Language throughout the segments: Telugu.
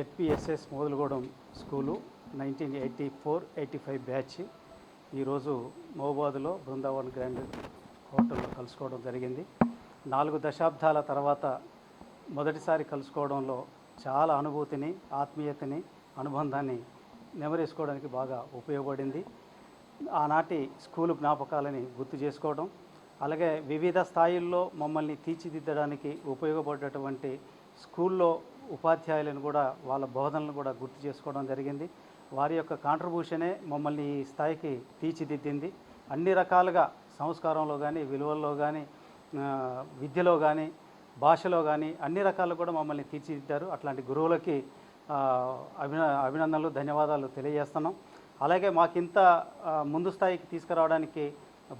FPSS Modalugudem school nineteen eighty four eighty five batch. ఈరోజు మహబాద్లో బృందావన్ గ్రాండ్ హోటల్లో కలుసుకోవడం జరిగింది. నాలుగు దశాబ్దాల తర్వాత మొదటిసారి కలుసుకోవడంలో చాలా అనుభూతిని ఆత్మీయతని అనుబంధాన్ని నెమరేసుకోవడానికి బాగా ఉపయోగపడింది. ఆనాటి స్కూలు జ్ఞాపకాలని గుర్తు చేసుకోవడం అలాగే వివిధ స్థాయిల్లో మమ్మల్ని తీర్చిదిద్దడానికి ఉపయోగపడేటువంటి స్కూల్లో ఉపాధ్యాయులను కూడా వాళ్ళ బోధనలను కూడా గుర్తు చేసుకోవడం జరిగింది. వారి యొక్క కాంట్రిబ్యూషనే మమ్మల్ని ఈ స్థాయికి తీర్చిదిద్దింది. అన్ని రకాలుగా సంస్కారంలో కానీ విలువల్లో కానీ విద్యలో కానీ భాషలో కానీ అన్ని రకాలు కూడా మమ్మల్ని తీర్చిదిద్దారు. అట్లాంటి గురువులకి అభిన అభినందనలు ధన్యవాదాలు తెలియజేస్తున్నాం. అలాగే మాకింత ముందు స్థాయికి తీసుకురావడానికి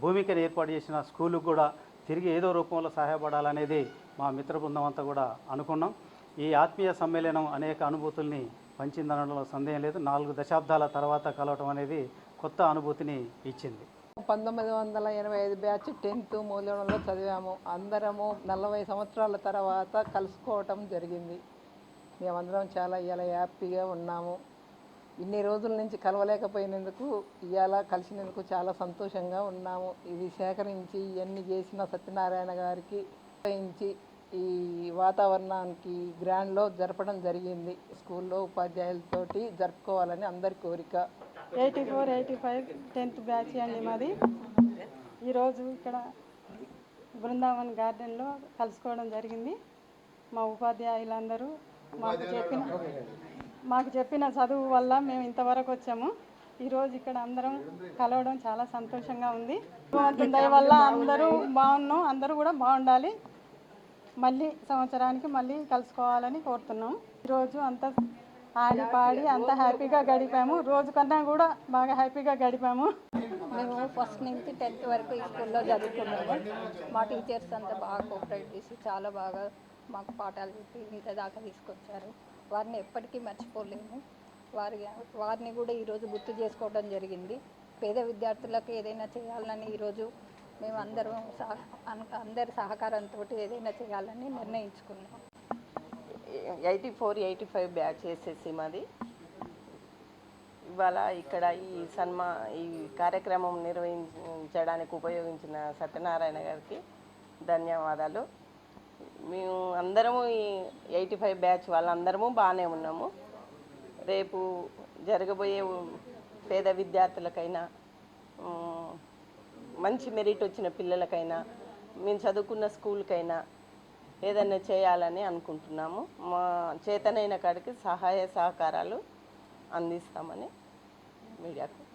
భూమికను ఏర్పాటు చేసిన స్కూలుకు కూడా తిరిగి ఏదో రూపంలో సహాయపడాలనేది మా మిత్ర బృందం అంతా కూడా అనుకున్నాం. ఈ ఆత్మీయ సమ్మేళనం అనేక అనుభూతుల్ని పంచిందనడంలో సందేహం లేదు. నాలుగు దశాబ్దాల తర్వాత కలవటం అనేది కొత్త అనుభూతిని ఇచ్చింది. పంతొమ్మిది వందల ఎనభై ఐదు బ్యాచ్ టెన్త్ మూలంలో చదివాము. అందరము నలభై సంవత్సరాల తర్వాత కలుసుకోవటం జరిగింది. మేమందరం చాలా ఇవాళ హ్యాపీగా ఉన్నాము. ఇన్ని రోజుల నుంచి కలవలేకపోయినందుకు ఇవాళ కలిసినందుకు చాలా సంతోషంగా ఉన్నాము. ఇది సేకరించి ఇవన్నీ చేసిన సత్యనారాయణ గారికి ఈ వాతావరణానికి గ్రాండ్లో జరపడం జరిగింది. స్కూల్లో ఉపాధ్యాయులతోటి జరుపుకోవాలని అందరి కోరిక. Eighty four eighty five tenth batch అండి మాది. ఈరోజు ఇక్కడ బృందావన్ గార్డెన్లో కలుసుకోవడం జరిగింది. మా ఉపాధ్యాయులందరూ మాకు చెప్పిన మాకు చెప్పిన చదువు వల్ల మేము ఇంతవరకు వచ్చాము. ఈరోజు ఇక్కడ అందరం కలవడం చాలా సంతోషంగా ఉంది. భగవంతుని దయ వల్ల అందరూ బాగున్నాం. అందరూ కూడా బాగుండాలి. మళ్ళీ సంవత్సరానికి మళ్ళీ కలుసుకోవాలని కోరుతున్నాం. ఈరోజు అంతా ఆడి పాడి అంత హ్యాపీగా గడిపాము. రోజు కన్నా కూడా బాగా హ్యాపీగా గడిపాము. మేము ఫస్ట్ నుంచి టెన్త్ వరకు ఈ స్కూల్లో చదువుకున్నాము. మా టీచర్స్ అంతా బాగా కోఆపరేట్ చేసి చాలా బాగా మాకు పాఠాలు చెప్పి ఇంత దాకా తీసుకొచ్చారు. వారిని ఎప్పటికీ మర్చిపోలేము. వారి వారిని కూడా ఈరోజు గుర్తు చేసుకోవడం జరిగింది. పేద విద్యార్థులకు ఏదైనా చేయాలని ఈరోజు మేము అందరం సహ అందరి సహకారంతో ఏదైనా చేయాలని నిర్ణయించుకున్నాం. Eighty four eighty five batch వేసేసి మాది. ఇవాళ ఇక్కడ ఈ సన్మా ఈ కార్యక్రమం నిర్వహించడానికి ఉపయోగించిన సత్యనారాయణ గారికి ధన్యవాదాలు. మేము అందరము ఈ ఎయిటీ ఫైవ్ బ్యాచ్ వాళ్ళందరము బాగానే ఉన్నాము. రేపు జరగబోయే పేద విద్యార్థులకైనా మంచి మెరిట్ వచ్చిన పిల్లలకైనా మేము చదువుకున్న స్కూల్కైనా ఏదైనా చేయాలని అనుకుంటున్నాము. మా చేతనైన కాడికి సహాయ సహకారాలు అందిస్తామని మీడియాకు